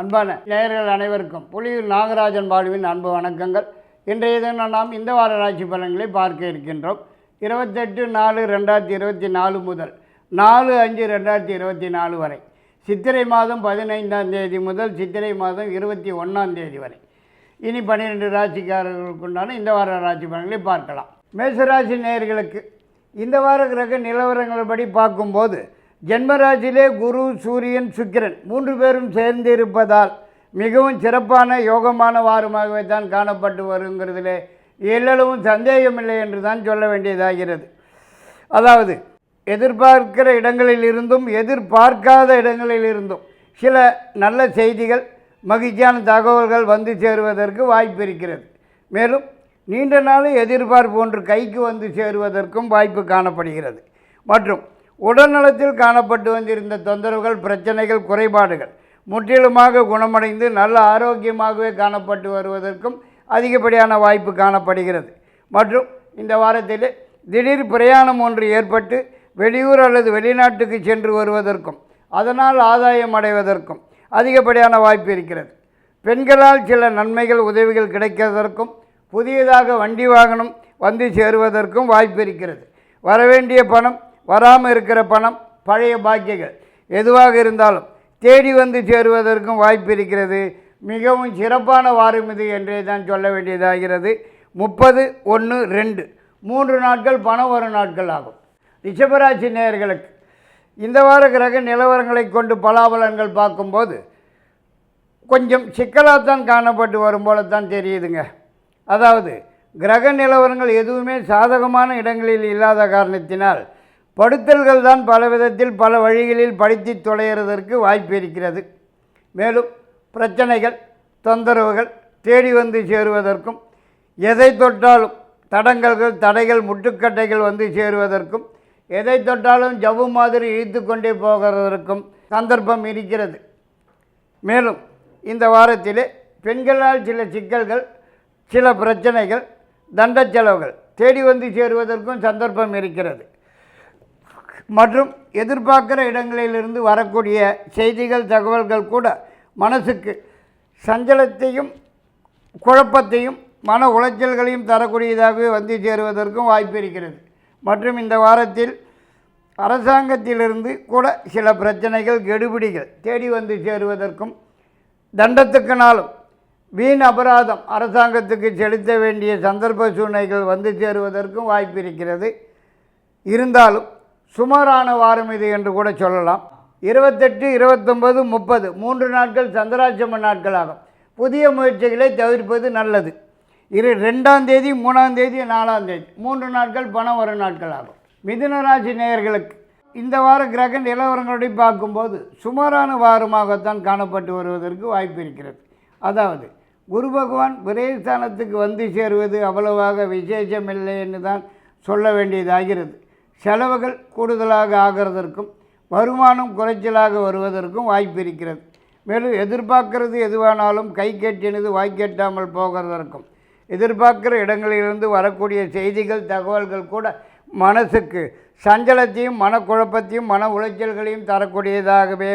அன்பான நேயர்கள் அனைவருக்கும் புலியூர் நாகராஜன் பாலுவின் அன்பு வணக்கங்கள். இன்றைய தினம் நாம் இந்த வார ராசி பலன்களை பார்க்க இருக்கின்றோம். இருபத்தெட்டு நாலு ரெண்டாயிரத்தி இருபத்தி நாலு முதல் நாலு அஞ்சு ரெண்டாயிரத்தி இருபத்தி நாலு வரை. சித்திரை மாதம் பதினைந்தாம் தேதி முதல் சித்திரை மாதம் இருபத்தி ஒன்றாம் தேதி வரை. இனி பன்னிரெண்டு ராசிக்காரர்களுக்குண்டான இந்த வார ராசி பலன்களை பார்க்கலாம். மேசராசி நேயர்களுக்கு இந்த வார கிரக நிலவரங்கள்படி பார்க்கும்போது ஜென்மராசியிலே குரு சூரியன் சுக்கிரன் மூன்று பேரும் சேர்ந்து இருப்பதால் மிகவும் சிறப்பான யோகமான வாரமாகவே தான் காணப்பட்டு வருங்கிறதுலே எல்லளவும் சந்தேகமில்லை என்று தான் சொல்ல வேண்டியதாகிறது. அதாவது எதிர்பார்க்கிற இடங்களில் இருந்தும் எதிர்பார்க்காத இடங்களில் இருந்தும் சில நல்ல செய்திகள் மகிழ்ச்சியான தகவல்கள் வந்து சேருவதற்கு வாய்ப்பு இருக்கிறது. மேலும் நீண்ட நாள் எதிர்பார்ப்பு ஒன்று கைக்கு வந்து சேருவதற்கும் வாய்ப்பு காணப்படுகிறது. மற்றும் உடல்நலத்தில் காணப்பட்டு வந்திருந்த தொந்தரவுகள் பிரச்சனைகள் குறைபாடுகள் முற்றிலுமாக குணமடைந்து நல்ல ஆரோக்கியமாகவே காணப்பட்டு வருவதற்கும் அதிகப்படியான வாய்ப்பு காணப்படுகிறது. மற்றும் இந்த வாரத்தில் திடீர் பிரயாணம் ஒன்று ஏற்பட்டு வெளியூர் அல்லது வெளிநாட்டுக்கு சென்று வருவதற்கும் அதனால் ஆதாயம் அடைவதற்கும் அதிகப்படியான வாய்ப்பு இருக்கிறது. பெண்களால் சில நன்மைகள் உதவிகள் கிடைக்கிறதற்கும் புதியதாக வண்டி வாகனம் வந்து சேருவதற்கும் வாய்ப்பு இருக்கிறது. வரவேண்டிய பணம் வராமல் இருக்கிற பணம் பழைய பாக்கியங்கள் எதுவாக இருந்தாலும் தேடி வந்து சேருவதற்கும் வாய்ப்பு இருக்கிறது. மிகவும் சிறப்பான வாரம் இது என்றே தான் சொல்ல வேண்டியதாகிறது. முப்பது ஒன்று ரெண்டு. மூன்று நாட்கள் பணம் வரும் நாட்கள் ஆகும். ரிஷபராசி நேயர்களுக்கு இந்த வார கிரக நிலவரங்களை கொண்டு பலாபலன்கள் பார்க்கும்போது கொஞ்சம் சிக்கலாகத்தான் காணப்பட்டு வரும் போல தான் தெரியுதுங்க. அதாவது கிரக நிலவரங்கள் எதுவுமே சாதகமான இடங்களில் இல்லாத காரணத்தினால் படுத்தல்கள் தான் பல விதத்தில் பல வழிகளில் படித்து தொலைகிறதற்கு வாய்ப்பு இருக்கிறது. மேலும் பிரச்சனைகள் தொந்தரவுகள் தேடி வந்து சேருவதற்கும் எதை தொட்டாலும் தடங்கல்கள் தடைகள் முட்டுக்கட்டைகள் வந்து சேருவதற்கும் எதை தொட்டாலும் ஜவ்வு மாதிரி இழுத்து கொண்டே போகிறதற்கும் சந்தர்ப்பம் இருக்கிறது. மேலும் இந்த வாரத்திலே பெண்களால் சில சிக்கல்கள் சில பிரச்சனைகள் தண்ட செலவுகள் தேடி வந்து சேருவதற்கும் சந்தர்ப்பம் இருக்கிறது. மற்றும் எதிர்பார்க்கிற இடங்களிலிருந்து வரக்கூடிய செய்திகள் தகவல்கள் கூட மனசுக்கு சஞ்சலத்தையும் குழப்பத்தையும் மன உளைச்சல்களையும் தரக்கூடியதாகவே வந்து சேருவதற்கும் வாய்ப்பு இருக்கிறது. மற்றும் இந்த வாரத்தில் அரசாங்கத்திலிருந்து கூட சில பிரச்சனைகள் கெடுபிடிகள் தேடி வந்து சேருவதற்கும் தண்டத்துக்குனாலும் வீண் அபராதம் அரசாங்கத்துக்கு செலுத்த வேண்டிய சந்தர்ப்ப சூழ்நிலைகள் வந்து சேருவதற்கும் வாய்ப்பு இருக்கிறது. இருந்தாலும் சுமாரான வாரம் இது என்று கூட சொல்லலாம். இருபத்தெட்டு இருபத்தொம்பது முப்பது மூன்று நாட்கள் சந்திராட்சம நாட்கள் ஆகும் புதிய முயற்சிகளை தவிர்ப்பது நல்லது. இரு ரெண்டாம் தேதி மூணாம் தேதி நாலாம் தேதி. மூன்று நாட்கள் பணம் வரும் நாட்கள் ஆகும் நேயர்களுக்கு இந்த வார கிரக நிலவரங்களுடைய பார்க்கும்போது சுமாரான வாரமாகத்தான் காணப்பட்டு வருவதற்கு வாய்ப்பு இருக்கிறது. அதாவது குரு பகவான் விரயஸ்தானத்துக்கு வந்து சேருவது அவ்வளவாக விசேஷமில்லை என்று தான் சொல்ல வேண்டியதாகிறது. செலவுகள் கூடுதலாக ஆகிறதற்கும் வருமானம் குறைச்சலாக வருவதற்கும் வாய்ப்பு இருக்கிறது மேலும் எதிர்பார்க்கிறது எதுவானாலும் கை கெட்டினது வாய்க்கெட்டாமல் போகிறதற்கும் எதிர்பார்க்கிற இடங்களிலிருந்து வரக்கூடிய செய்திகள் தகவல்கள் கூட மனசுக்கு சஞ்சலத்தையும் மனக்குழப்பத்தையும் மன உளைச்சல்களையும் தரக்கூடியதாகவே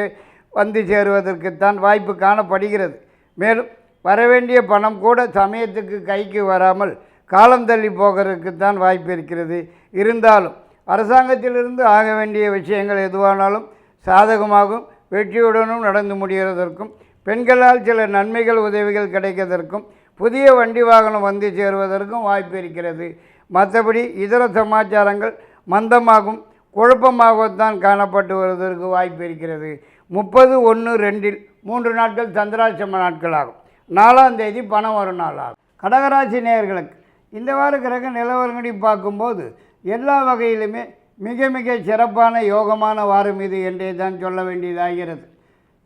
வந்து சேருவதற்குத்தான் வாய்ப்பு காணப்படுகிறது. மேலும் வரவேண்டிய பணம் கூட சமயத்துக்கு கைக்கு வராமல் காலம் தள்ளி போகிறதுக்குத்தான் வாய்ப்பு இருக்கிறது. இருந்தாலும் அரசாங்கத்திலிருந்து ஆக வேண்டிய விஷயங்கள் எதுவானாலும் சாதகமாகவும் வெற்றியுடனும் நடந்து முடிகிறதற்கும் பெண்களால் சில நன்மைகள் உதவிகள் கிடைக்கிறதற்கும் புதிய வண்டி வாகனம் வந்து சேருவதற்கும் வாய்ப்பு இருக்கிறது. மற்றபடி இதர சமாச்சாரங்கள் மந்தமாகும் குழப்பமாகத்தான் காணப்பட்டு வருவதற்கு வாய்ப்பு இருக்கிறது. முப்பது ஒன்று ரெண்டில் மூன்று நாட்கள் சந்திராசிரம நாட்கள் ஆகும் நாலாம் தேதி பணம் வரும் நாள் ஆகும் கடகராசி நேயர்களுக்கு இந்த வார கிரக நிலவரங்களை பார்க்கும்போது எல்லா வகையிலுமே மிக மிக சிறப்பான யோகமான வாரம் இது என்றே தான் சொல்ல வேண்டியதாகிறது.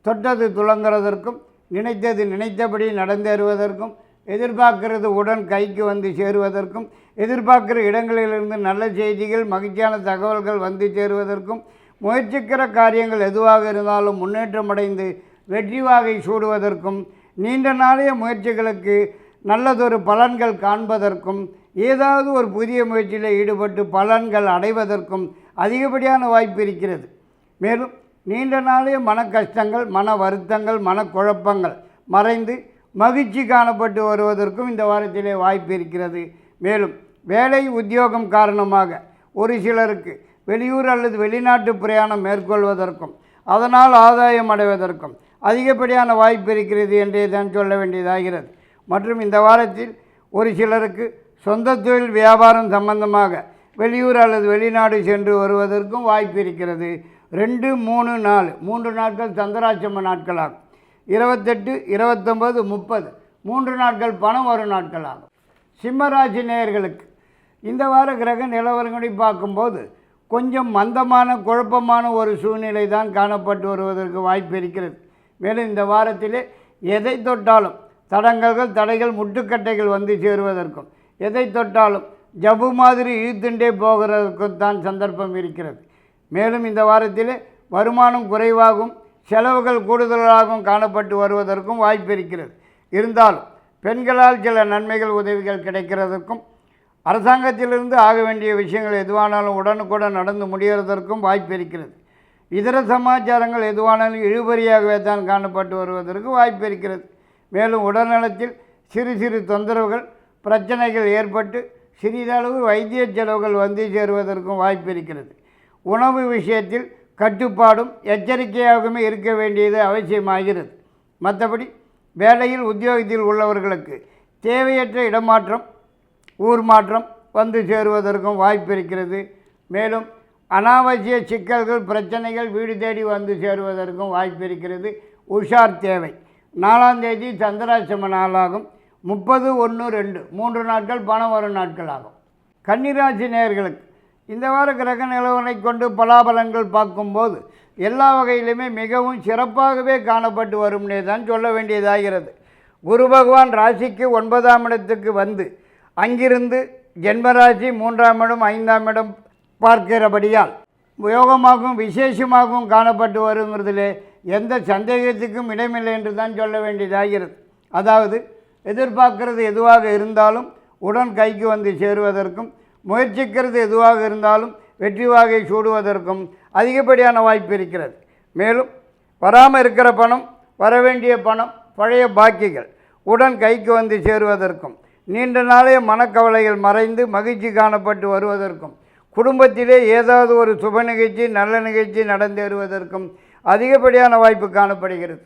தொட்டது துளங்குறதற்கும் நினைத்தது நினைத்தபடி நடந்தேறுவதற்கும் எதிர்பார்க்கிறது உடன் கைக்கு வந்து சேருவதற்கும் எதிர்பார்க்கிற இடங்களிலிருந்து நல்ல செய்திகள் மகிழ்ச்சியான தகவல்கள் வந்து சேருவதற்கும் முயற்சிக்கிற காரியங்கள் எதுவாக இருந்தாலும் முன்னேற்றம் அடைந்து வெற்றி வாகை சூடுவதற்கும் நீண்ட நாளைய முயற்சிகளுக்கு நல்லதொரு பலன்கள் காண்பதற்கும் ஏதாவது ஒரு புதிய முயற்சியில் ஈடுபட்டு பலன்கள் அடைவதற்கும் அதிகப்படியான வாய்ப்பு இருக்கிறது. மேலும் நீண்ட நாளே மன கஷ்டங்கள் மன வருத்தங்கள் மனக்குழப்பங்கள் மறைந்து மகிழ்ச்சி காணப்பட்டு வருவதற்கும் இந்த வாரத்திலே வாய்ப்பு இருக்கிறது. மேலும் வேலை உத்தியோகம் காரணமாக ஒரு சிலருக்கு வெளியூர் அல்லது வெளிநாட்டு பிரயாணம் மேற்கொள்வதற்கும் அதனால் ஆதாயம் அடைவதற்கும் அதிகப்படியான வாய்ப்பு இருக்கிறது என்றே தான் சொல்ல வேண்டியதாகிறது. மற்றும் இந்த வாரத்தில் ஒரு சிலருக்கு சொந்த தொழில் வியாபாரம் சம்பந்தமாக வெளியூர் அல்லது வெளிநாடு சென்று வருவதற்கும் வாய்ப்பு இருக்கிறது. ரெண்டு மூணு நாலு. மூன்று நாட்கள் சந்திராட்சம நாட்களாகும். இருபத்தெட்டு இருபத்தொம்பது முப்பது. மூன்று நாட்கள் பணம் வரும் நாட்களாகும். சிம்மராசி நேயர்களுக்கு இந்த வார கிரக நிலவரங்களை பார்க்கும்போது கொஞ்சம் மந்தமான குழப்பமான ஒரு சூழ்நிலை தான் காணப்பட்டு வருவதற்கு வாய்ப்பு இருக்கிறது. மேலும் இந்த வாரத்திலே எதை தொட்டாலும் தடங்கல்கள் தடைகள் முட்டுக்கட்டைகள் வந்து சேருவதற்கும் எதை தொட்டாலும் ஜபு மாதிரி இழுத்துண்டே போகிறதுக்கு தான் சந்தர்ப்பம் இருக்கிறது. மேலும் இந்த வாரத்தில் வருமானம் குறைவாகும் செலவுகள் கூடுதலாகவும் காணப்பட்டு வருவதற்கும் வாய்ப்பு இருக்கிறது. இருந்தாலும் பெண்களால் சில நன்மைகள் உதவிகள் கிடைக்கிறதுக்கும் அரசாங்கத்திலிருந்து ஆக வேண்டிய விஷயங்கள் எதுவானாலும் உடனுக்குடன் நடந்து முடிகிறதற்கும் வாய்ப்பு இருக்கிறது. இதர சமாச்சாரங்கள் எதுவானாலும் இழுபறியாகவே தான் காணப்பட்டு வருவதற்கு வாய்ப்பு இருக்கிறது. மேலும் உடல்நலத்தில் சிறு சிறு தொந்தரவுகள் பிரச்சனைகள் ஏற்பட்டு சிறிதளவு வைத்திய செலவுகள் வந்து சேருவதற்கும் வாய்ப்பு இருக்கிறது. உணவு விஷயத்தில் கட்டுப்பாடும் எச்சரிக்கையாகவுமே இருக்க வேண்டியது அவசியமாகிறது. மற்றபடி வேலையில் உத்தியோகத்தில் உள்ளவர்களுக்கு தேவையற்ற இடமாற்றம் ஊர் மாற்றம் வந்து சேருவதற்கும் வாய்ப்பு இருக்கிறது. மேலும் அனாவசிய சிக்கல்கள் பிரச்சனைகள் வீடு தேடி வந்து சேருவதற்கும் வாய்ப்பு இருக்கிறது. உஷார் தேவை. நாலாம் தேதி சந்திராசிரம நாளாகும். முப்பது ஒன்று ரெண்டு மூன்று நாட்கள் பணம் வரும் நாட்கள் ஆகும் கன்னிராசி நேயர்களுக்கு இந்த வார கிரக நிலவரை கொண்டு பலாபலங்கள் பார்க்கும்போது எல்லா வகையிலுமே மிகவும் சிறப்பாகவே காணப்பட்டு வரும்னே தான் சொல்ல வேண்டியதாகிறது. குரு பகவான் ராசிக்கு ஒன்பதாம் இடத்துக்கு வந்து அங்கிருந்து ஜென்மராசி மூன்றாம் இடம் ஐந்தாம் இடம் பார்க்கிறபடியால் யோகமாகவும் விசேஷமாகவும் காணப்பட்டு வருங்கிறதுலே எந்த சந்தேகத்துக்கும் இடமில்லை என்று தான் சொல்ல வேண்டியதாகிறது. அதாவது எதிர்பார்க்கிறது எதுவாக இருந்தாலும் உடன் கைக்கு வந்து சேருவதற்கும் முயற்சிக்கிறது எதுவாக இருந்தாலும் வெற்றி வாகை சூடுவதற்கும் அதிகப்படியான வாய்ப்பு இருக்கிறது. மேலும் வராமல் இருக்கிற பணம் வரவேண்டிய பணம் பழைய பாக்கிகள் உடன் கைக்கு வந்து சேருவதற்கும் நீண்ட நாளைய மனக்கவலைகள் மறைந்து மகிழ்ச்சி காணப்பட்டு வருவதற்கும் குடும்பத்திலே ஏதாவது ஒரு சுப நிகழ்ச்சி நல்ல நிகழ்ச்சி நடந்தேறுவதற்கும் அதிகப்படியான வாய்ப்பு காணப்படுகிறது.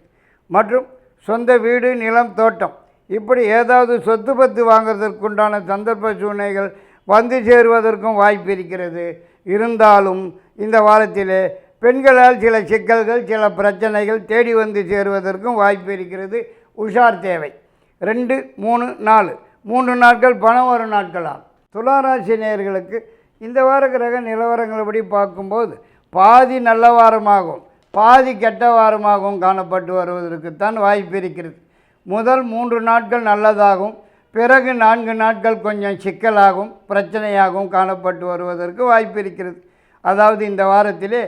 மற்றும் சொந்த வீடு நிலம் தோட்டம் இப்படி ஏதாவது சொத்து பத்து வாங்குறதற்குண்டான சந்தர்ப்ப சூழ்நிலைகள் வந்து சேருவதற்கும் வாய்ப்பு இருக்கிறது. இருந்தாலும் இந்த வாரத்திலே பெண்களால் சில சிக்கல்கள் சில பிரச்சனைகள் தேடி வந்து சேருவதற்கும் வாய்ப்பு இருக்கிறது. உஷார் தேவை. ரெண்டு மூணு நாலு. மூன்று நாட்கள் பணம் வரும் நாட்களாம் துளாராசி நேர்களுக்கு இந்த வார கிரக நிலவரங்களபடி பார்க்கும்போது பாதி நல்ல வாரமாகவும் பாதி கெட்ட வாரமாகவும் காணப்பட்டு வருவதற்குத்தான் வாய்ப்பு இருக்கிறது. முதல் மூன்று நாட்கள் நல்லதாகவும் பிறகு நான்கு நாட்கள் கொஞ்சம் சிக்கலாகவும் பிரச்சனையாகவும் காணப்பட்டு வருவதற்கு வாய்ப்பு இருக்கிறது. அதாவது இந்த வாரத்திலே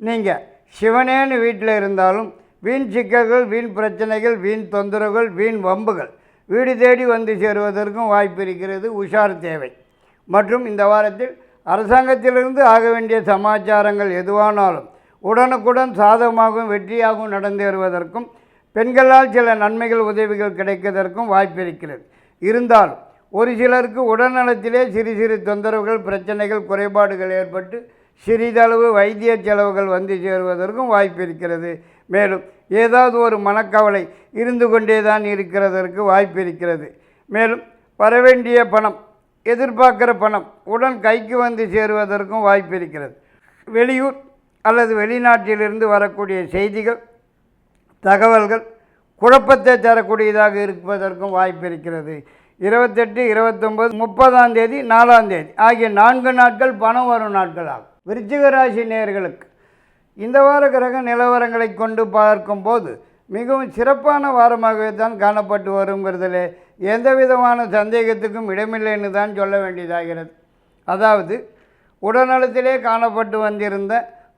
நீங்கள் சிவனேன்னு வீட்டில் இருந்தாலும் வீண் சிக்கல்கள் வீண் பிரச்சனைகள் வீண் தொந்தரவுகள் வீண் வம்புகள் வீடு தேடி வந்து சேருவதற்கும் வாய்ப்பு இருக்கிறது. உஷார் தேவை. மற்றும் இந்த வாரத்தில் அரசாங்கத்திலிருந்து ஆக வேண்டிய சமாச்சாரங்கள் எதுவானாலும் உடனுக்குடன் சாதகமாகவும் வெற்றியாகவும் நடந்தேறுவதற்கும் பெண்களால் சில நன்மைகள் உதவிகள் கிடைப்பதற்கும் வாய்ப்பு இருக்கிறது. இருந்தாலும் ஒரு சிலருக்கு உடல்நலத்திலே சிறு சிறு தொந்தரவுகள் பிரச்சனைகள் குறைபாடுகள் ஏற்பட்டு சிறிதளவு வைத்திய செலவுகள் வந்து சேருவதற்கும் வாய்ப்பு இருக்கிறது. மேலும் ஏதாவது ஒரு மனக்கவலை இருந்து கொண்டே தான் இருக்கிறதற்கு வாய்ப்பு இருக்கிறது. மேலும் வரவேண்டிய பணம் எதிர்பார்க்குற பணம் உடன் கைக்கு வந்து சேருவதற்கும் வாய்ப்பு இருக்கிறது. வெளியூர் அல்லது வெளிநாட்டிலிருந்து வரக்கூடிய செய்திகள் தகவல்கள் குழப்பத்தை தரக்கூடியதாக இருப்பதற்கும் வாய்ப்பு இருக்கிறது. இருபத்தெட்டு இருபத்தொம்பது முப்பதாம் தேதி நாலாம் தேதி ஆகிய நான்கு நாட்கள் பணம் வரும் நாட்கள் ஆகும் விருச்சிக ராசி நேயர்களுக்கு இந்த வார கிரக நிலவரங்களை கொண்டு பார்க்கும்போது மிகவும் சிறப்பான வாரமாகவே தான் காணப்பட்டு வருங்கிறதுல எந்த விதமான சந்தேகத்துக்கும் இடமில்லைன்னு தான் சொல்ல வேண்டியதாகிறது. அதாவது உடல்நலத்திலே காணப்பட்டு வந்திருந்த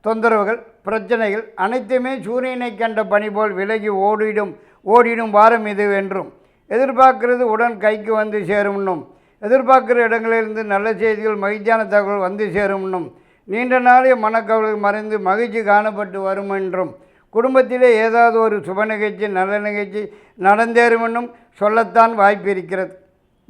தொந்தரவுகள் பிரச்சனைகள் அனைத்துமே சூரியனை கண்ட பணி போல் விலகி ஓடிடும் ஓடிடும் வாரம் இது என்றும். எதிர்பார்க்கிறது உடன் கைக்கு வந்து சேரும்னும். எதிர்பார்க்கிற இடங்களிலிருந்து நல்ல செய்திகள் மகிழ்ச்சியான தகவல் வந்து சேரும்னும். நீண்ட நாளைய மனக்கவலை மறைந்து மகிழ்ச்சி காணப்பட்டு வரும் என்றும் குடும்பத்திலே ஏதாவது ஒரு சுப நிகழ்ச்சி நல்ல நிகழ்ச்சி நடந்தேறுமென்னும் சொல்லத்தான் வாய்ப்பு இருக்கிறது.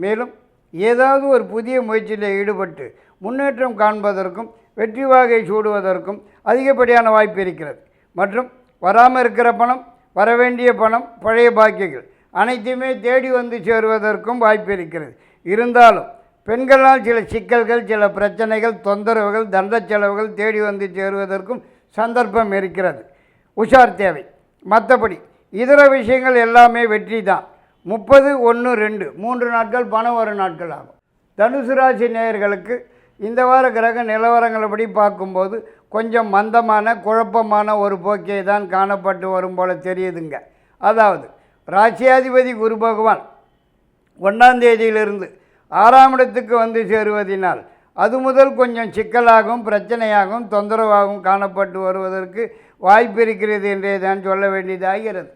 மேலும் ஏதாவது ஒரு புதிய முயற்சியில் ஈடுபட்டு முன்னேற்றம் காண்பதற்கும் வெற்றி வாகை சூடுவதற்கும் அதிகப்படியான வாய்ப்பு இருக்கிறது. மற்றும் வராமல் இருக்கிற பணம் வரவேண்டிய பணம் பழைய பாக்கியங்கள் அனைத்தையுமே தேடி வந்து சேருவதற்கும் வாய்ப்பு இருக்கிறது. இருந்தாலும் பெண்களால் சில சிக்கல்கள் சில பிரச்சனைகள் தொந்தரவுகள் தண்ட செலவுகள் தேடி வந்து சேருவதற்கும் சந்தர்ப்பம் இருக்கிறது. உஷார் தேவை. மற்றபடி இதர விஷயங்கள் எல்லாமே வெற்றி தான். முப்பது ஒன்று ரெண்டு மூன்று நாட்கள் பணம் வரும் நாட்கள் ஆகும். தனுசு ராசி நேயர்களுக்கு இந்த வார கிரக நிலவரங்களைப்படி பார்க்கும்போது கொஞ்சம் மந்தமான குழப்பமான ஒரு போக்கே தான் காணப்பட்டு வரும் போல தெரியுதுங்க. அதாவது ராசியாதிபதி குரு பகவான் ஒன்றாம் தேதியிலிருந்து ஆறாம் இடத்துக்கு வந்து சேருவதினால் அது முதல் கொஞ்சம் சிக்கலாகவும் பிரச்சனையாகவும் தொந்தரவாகவும் காணப்பட்டு வருவதற்கு வாய்ப்பு இருக்கிறது என்றே தான் சொல்ல வேண்டியதாகிறது.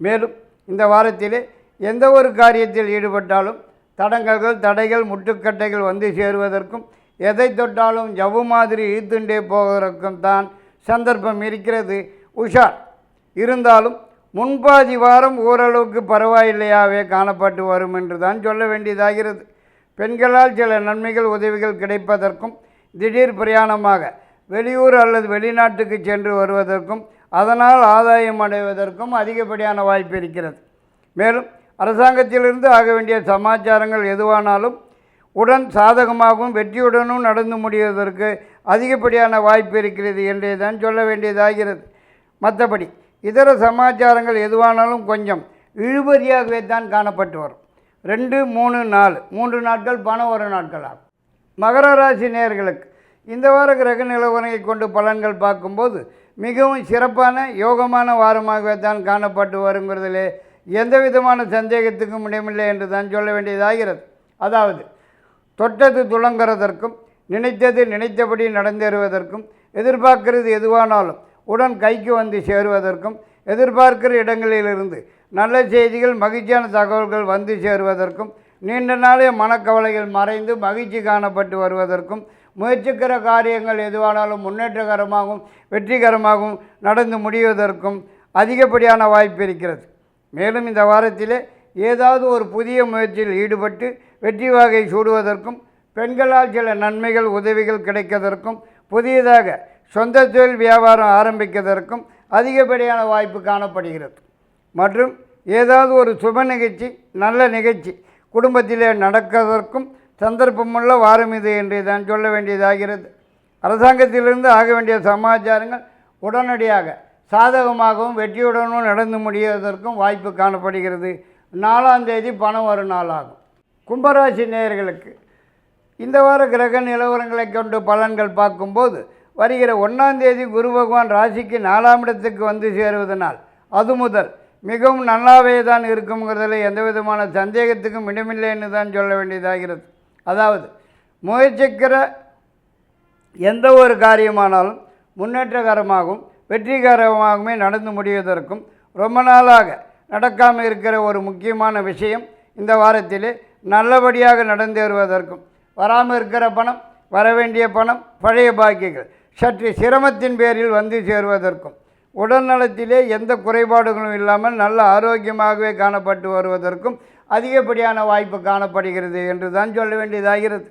மேலும் இந்த வாரத்திலே எந்த ஒரு காரியத்தில் ஈடுபட்டாலும் தடங்கல்கள் தடைகள் முட்டுக்கட்டைகள் வந்து சேருவதற்கும் எதை தொட்டாலும் ஜவ்வு மாதிரி இழுத்துண்டே போவதற்கும் தான் சந்தர்ப்பம் இருக்கிறது. உஷார். இருந்தாலும் முன்பாதி வாரம் ஓரளவுக்கு பரவாயில்லையாவே காணப்பட்டு வரும் என்று தான் சொல்ல வேண்டியதாகிறது. பெண்களால் சில நன்மைகள் உதவிகள் கிடைப்பதற்கும் திடீர் பிரயாணமாக வெளியூர் அல்லது வெளிநாட்டுக்கு சென்று வருவதற்கும் அதனால் ஆதாயம் அடைவதற்கும் அதிகப்படியான வாய்ப்பு இருக்கிறது. மேலும் அரசாங்கத்திலிருந்து ஆக வேண்டிய சமாச்சாரங்கள் எதுவானாலும் உடன் சாதகமாகவும் வெற்றியுடனும் நடந்து முடிவதற்கு அதிகப்படியான வாய்ப்பு இருக்கிறது என்றே தான் சொல்ல வேண்டியதாகிறது. மற்றபடி இதர சமாச்சாரங்கள் எதுவானாலும் கொஞ்சம் இழுபறியாகவே தான் காணப்பட்டு வரும். ரெண்டு மூணு நாலு. மூன்று நாட்கள் பணம் ஒரு நாட்கள் ஆகும் மகர ராசி நேர்களுக்கு இந்த வார கிரக நிலவரங்களை கொண்டு பலன்கள் பார்க்கும்போது மிகவும் சிறப்பான யோகமான வாரமாகவே தான் காணப்பட்டு வருங்கிறதிலே எந்த விதமான சந்தேகத்துக்கும் இடமில்லை என்று தான் சொல்ல வேண்டியதாகிறது. அதாவது தொட்டது துளங்குறதற்கும் நினைத்தது நினைத்தபடி நடந்தேறுவதற்கும் எதிர்பார்க்கிறது எதுவானாலும் உடன் கைக்கு வந்து சேருவதற்கும் எதிர்பார்க்கிற இடங்களிலிருந்து நல்ல செய்திகள் மகிழ்ச்சியான தகவல்கள் வந்து சேருவதற்கும் நீண்ட நாளைய மனக்கவலைகள் மறைந்து மகிழ்ச்சி காணப்பட்டு வருவதற்கும் முயற்சிக்கிற காரியங்கள் எதுவானாலும் முன்னேற்றகரமாகவும் வெற்றிகரமாகவும் நடந்து முடிவதற்கும் அதிகப்படியான வாய்ப்பு இருக்கிறது. மேலும் இந்த வாரத்திலே ஏதாவது ஒரு புதிய முயற்சியில் ஈடுபட்டு வெற்றி வாகை சூடுவதற்கும் பெண்களால் சில நன்மைகள் உதவிகள் கிடைப்பதற்கும் புதியதாக சொந்த தொழில் வியாபாரம் ஆரம்பிப்பதற்கும் அதிகப்படியான வாய்ப்பு காணப்படுகிறது. மற்றும் ஏதாவது ஒரு சுப நிகழ்ச்சி நல்ல நிகழ்ச்சி குடும்பத்திலே நடக்கிறதற்கும் சந்தர்ப்பமுள்ள வாரம் இது என்று தான் சொல்ல வேண்டியதாகிறது. அரசாங்கத்திலிருந்து ஆக வேண்டிய சமாச்சாரங்கள் உடனடியாக சாதகமாகவும் வெற்றியுடனும் நடந்து முடிவதற்கும் வாய்ப்பு காணப்படுகிறது. நாலாம் தேதி பணம் வரும் நாளாகும். கும்பராசி நேயர்களுக்கு இந்த வார கிரக நிலவரங்களை கொண்டு பலன்கள் பார்க்கும்போது வருகிற ஒன்றாம் தேதி குரு பகவான் ராசிக்கு நாலாம் இடத்துக்கு வந்து சேருவதனால் அது முதல் மிகவும் நல்லாவே தான் இருக்குங்கிறதுல எந்த விதமான சந்தேகத்துக்கும் இடமில்லைன்னு தான் சொல்ல வேண்டியதாகிறது. அதாவது முயற்சிக்கிற எந்த ஒரு காரியமானாலும் முன்னேற்றகரமாகவும் வெற்றிகரமாகவுமே நடந்து முடிவதற்கும் ரொம்ப நாளாக நடக்காமல் இருக்கிற ஒரு முக்கியமான விஷயம் இந்த வாரத்திலே நல்லபடியாக நடந்தேறுவதற்கும் வராமல் இருக்கிற பணம் வரவேண்டிய பணம் பழைய பாக்கியங்கள் சற்று சிரமத்தின் பேரில் வந்து சேருவதற்கும் உடல்நலத்திலே எந்த குறைபாடுகளும் இல்லாமல் நல்ல ஆரோக்கியமாகவே காணப்பட்டு வருவதற்கும் அதிகப்படியான வாய்ப்பு காணப்படுகிறது என்று தான் சொல்ல வேண்டியதாகிறது.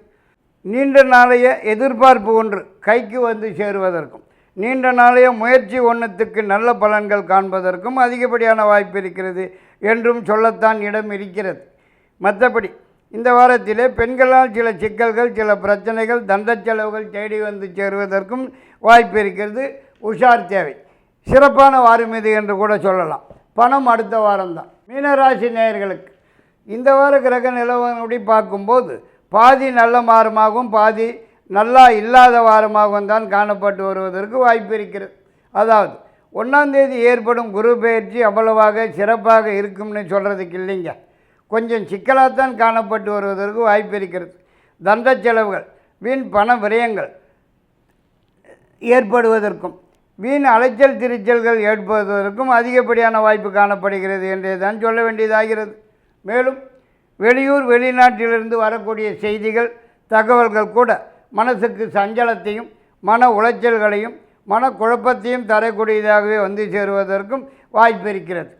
நீண்ட நாளைய எதிர்பார்ப்பு ஒன்று கைக்கு வந்து சேருவதற்கும் நீண்ட நாளைய முயற்சி ஒன்றுத்துக்கு நல்ல பலன்கள் காண்பதற்கும் அதிகப்படியான வாய்ப்பு இருக்கிறது என்றும் சொல்லத்தான் இடம் இருக்கிறது. மற்றபடி இந்த வாரத்திலே பெண்களால் சில சிக்கல்கள் சில பிரச்சனைகள் தண்ட செலவுகள் தேடி வந்து சேருவதற்கும் வாய்ப்பு இருக்கிறது. உஷார் தேவை. சிறப்பான வாரம் இது என்று கூட சொல்லலாம். பணம் அடுத்த வாரம்தான். மீனராசி நேயர்களுக்கு இந்த வார கிரக நிலவரப்படி பார்க்கும்போது பாதி நல்ல வாரமாகவும் பாதி நல்லா இல்லாத வாரமாகவும் தான் காணப்பட்டு வருவதற்கு வாய்ப்பு இருக்கிறது. அதாவது ஒன்றாம் தேதி ஏற்படும் குரு பயிற்சி அவ்வளவாக சிறப்பாக இருக்கும்னு சொல்கிறதுக்கு இல்லைங்க. கொஞ்சம் சிக்கலாகத்தான் காணப்பட்டு வருவதற்கு வாய்ப்பு இருக்கிறது. தண்ட செலவுகள் வீண் பண விரயங்கள் ஏற்படுவதற்கும் வீண் அலைச்சல் திருச்சல்கள் ஏற்படுவதற்கும் அதிகப்படியான வாய்ப்பு காணப்படுகிறது என்றே தான் சொல்ல வேண்டியதாகிறது. மேலும் வெளியூர் வெளிநாட்டிலிருந்து வரக்கூடிய செய்திகள் தகவல்கள் கூட மனசுக்கு சஞ்சலத்தையும் மன உளைச்சல்களையும் மனக்குழப்பத்தையும் தரக்கூடியதாகவே வந்து சேருவதற்கும் வாய்ப்பு இருக்கிறது.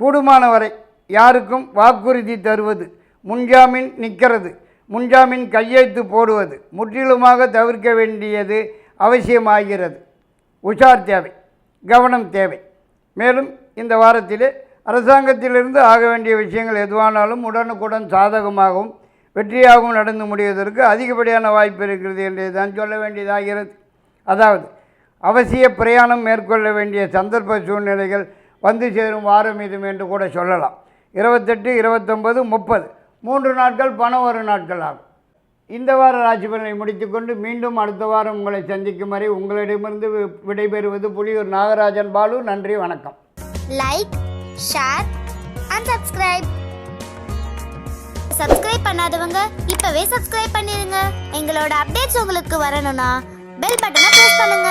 கூடுமானவரை யாருக்கும் வாக்குறுதி தருவது முன்ஜாமீன் நிற்கிறது முன்ஜாமீன் கையெழுத்து போடுவது முற்றிலுமாக தவிர்க்க வேண்டியது அவசியமாகிறது. உஷார் தேவை கவனம் தேவை. மேலும் இந்த வாரத்திலே அரசாங்கத்திலிருந்து ஆக வேண்டிய விஷயங்கள் எதுவானாலும் உடனுக்குடன் சாதகமாகவும் வெற்றியாகவும் நடந்து முடிவதற்கு அதிகப்படியான வாய்ப்பு இருக்கிறது என்று தான் சொல்ல வேண்டியதாகிறது. அதாவது அவசிய பிரயாணம் மேற்கொள்ள வேண்டிய சந்தர்ப்ப சூழ்நிலைகள் வந்து சேரும் வாரம் இதும் என்று கூட சொல்லலாம். இருபத்தெட்டு இருபத்தொம்பது முப்பது. மூன்று நாட்கள் பணம் வரும் நாட்கள் ஆகும். இந்த வார ராசி பலனை முடித்துக்கொண்டு மீண்டும் அடுத்த வாரம் உங்களை சந்திக்கும் வரை உங்களிடமிருந்து விடைபெறுவது புலியூர் நாகராஜன் பாலு. நன்றி வணக்கம். Like share and subscribe subscribe பண்ணாதவங்க இப்பவே சப்ஸ்கிரைப் பண்ணிருங்க. எங்களோட அப்டேட்ஸ் உங்களுக்கு வரணும்னா பெல் பட்டனை பிரஸ் பண்ணுங்க.